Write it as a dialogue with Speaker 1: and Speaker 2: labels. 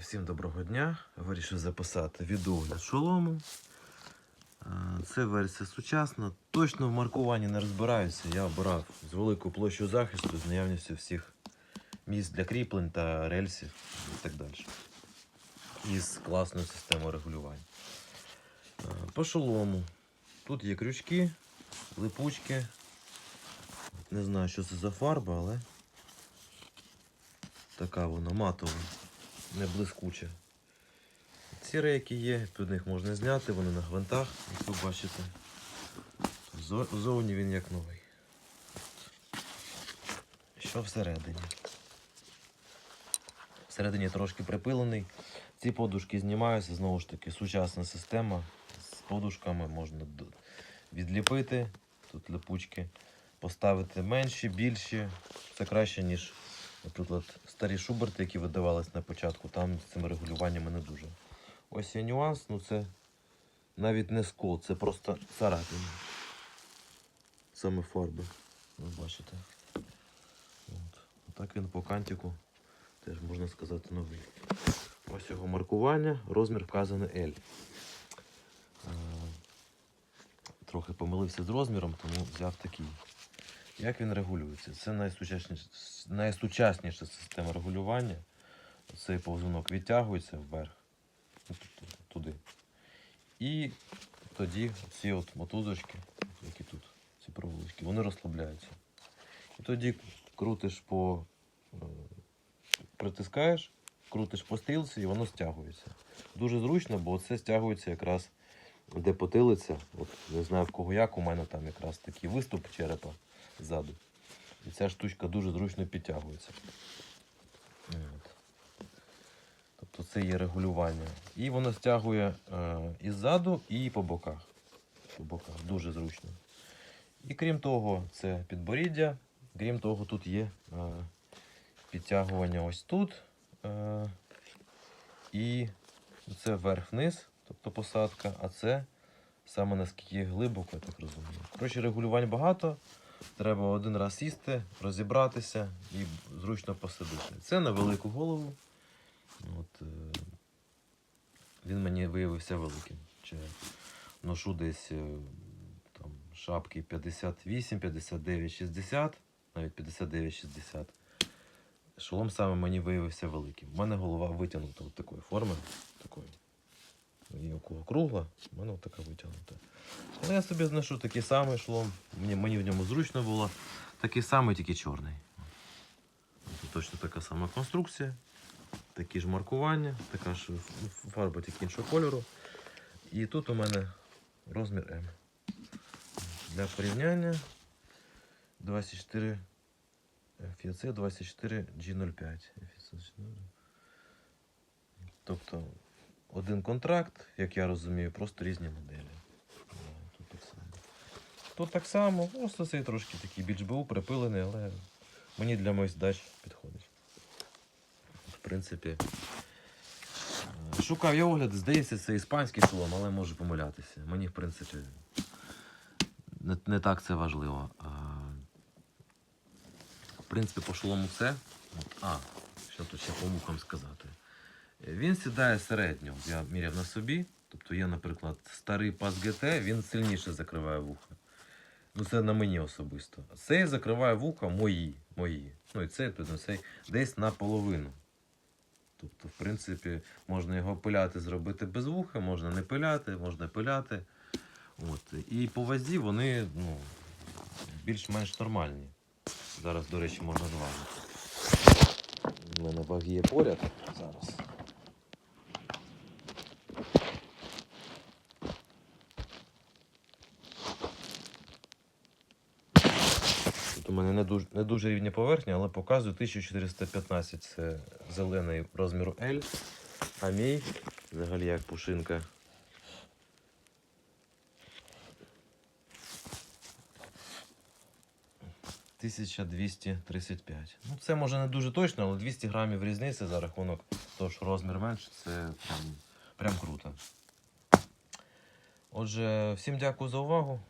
Speaker 1: Всім доброго дня. Вирішив записати відогляд шолому. Це версія сучасна. Точно в маркуванні не розбираюся. Я обирав з великою площею захисту, з наявністю всіх місць для кріплень та рельсів і так далі. І з класною системою регулювання. По шолому. Тут є крючки, липучки. Не знаю, що це за фарба, але така вона матова не блискуче. Ці рейки є, тут їх можна зняти, вони на гвинтах, як ви бачите. Зо- Зовні він як новий. Що всередині? Всередині трошки припилений. Ці подушки знімаються, знову ж таки, сучасна система. З подушками можна відліпити. Тут липучки, поставити менші, більші. Це краще, ніж Наприклад, старі шуберти, які видавались на початку, там з цими регулюваннями не дуже. Ось є нюанс, ну це навіть не скол, це просто царапини. Саме фарби. Ви бачите. От. Так він по кантику теж можна сказати новий. Ось його маркування, розмір вказаний L. Трохи помилився з розміром, тому взяв такий. Як він регулюється? Це найсучасніша, найсучасніша система регулювання. Цей повзунок відтягується вверх, ну, туди. І тоді ці от мотузочки, які тут, ці проволочки, вони розслабляються. І тоді крутиш по. е, притискаєш, крутиш по стрілці і воно стягується. Дуже зручно, бо це стягується якраз де потилиця. От не знаю в кого як, у мене там якраз такий виступ черепа ззаду. І ця штучка дуже зручно підтягується. От. Тобто це є регулювання. І воно стягує е, і ззаду, і по боках. По боках. Дуже зручно. І крім того, це підборіддя. Крім того, тут є е, підтягування ось тут. Е, і це вверх-вниз, тобто посадка, а це саме наскільки глибоко, я так розумію. Коротше, регулювань багато. Треба один раз сісти, розібратися і зручно посадити. Це на велику голову. От, е, він мені виявився великим. Чи ношу десь е, там, шапки 58, 59, 60, навіть 59, 60. Шолом саме мені виявився великим. У мене голова витягнута такої форми. Кого кругла, у мене така витягнута. Але я собі знайшов такий самий шолом. Мені, мені в ньому зручно було. Такий самий, тільки чорний. Тут точно така сама конструкція. Такі ж маркування, така ж фарба тільки іншого кольору. І тут у мене розмір М. Для порівняння 24 FEC 24 G05. Тобто один контракт, як я розумію, просто різні моделі. Тут так само. Тут так само, просто цей трошки такий більш БУ припилений, але мені для моїх задач підходить. В принципі, е, шукав я огляд, здається, це іспанський шолом, але можу помилятися. Мені, в принципі, не, не так це важливо. В принципі, по шолому все. А, що тут ще по мухам сказати. Він сідає середньо. Я міряв на собі. Тобто є, наприклад, старий пас ГТ, він сильніше закриває вуха. Ну, це на мені особисто. Цей закриває вуха мої. мої. Ну і цей, цей десь наполовину. Тобто, в принципі, можна його пиляти, зробити без вуха, можна не пиляти, можна пиляти. От. І по вазі вони ну, більш-менш нормальні. Зараз, до речі, можна зважити. У мене ваги є поряд зараз. Тут у мене не дуже, не дуже рівні поверхні, але показую 1415 це зелений розміру L. А мій взагалі як пушинка. Тисяча 235. Ну, це може не дуже точно, але 200 грамів різниці за рахунок того, що розмір менше, це прям, прям круто. Отже, всім дякую за увагу.